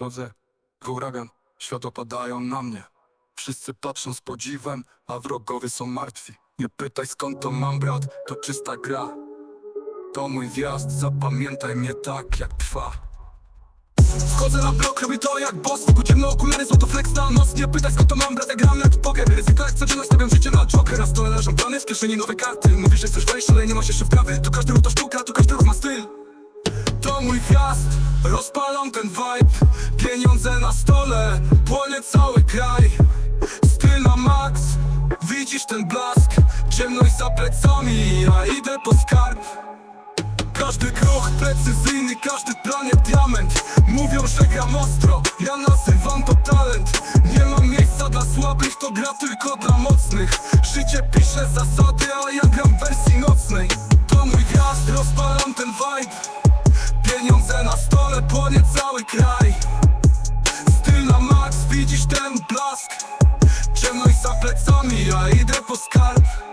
Drodze, huragan, świat opadają na mnie. Wszyscy patrzą z podziwem, a wrogowie są martwi. Nie pytaj skąd to mam brat, to czysta gra. To mój wjazd, zapamiętaj mnie tak jak trwa. Wchodzę na blok, robię to jak boss. Wokół ciemno okulary, złoto flex na nos. Nie pytaj skąd to mam, brat, ja gram jak w poker. Ryzyko jak codzienność, stawiam życie na joker. Na stole leżą plany, w kieszeni nowe karty. Mówisz, że chcesz wejść, ale nie masz jeszcze wprawy To każdy ruch to sztuka, to każdy ruch ma styl. To mój wjazd, rozpalam ten vibe na stole, płonie cały kraj. Styl na max, widzisz ten blask. Ciemność za plecami, ja idę po skarb. Każdy krok precyzyjny, każdy plan jak diament. Mówią, że gram ostro, ja nazywam to talent. Nie mam miejsca dla słabych, to gra tylko dla mocnych. Życie pisze zasady, a ja gram w wersji nocnej. To mój gwiazd, rozpalam ten vibe. Pieniądze na stole, płonie cały kraj max, widzisz ten blask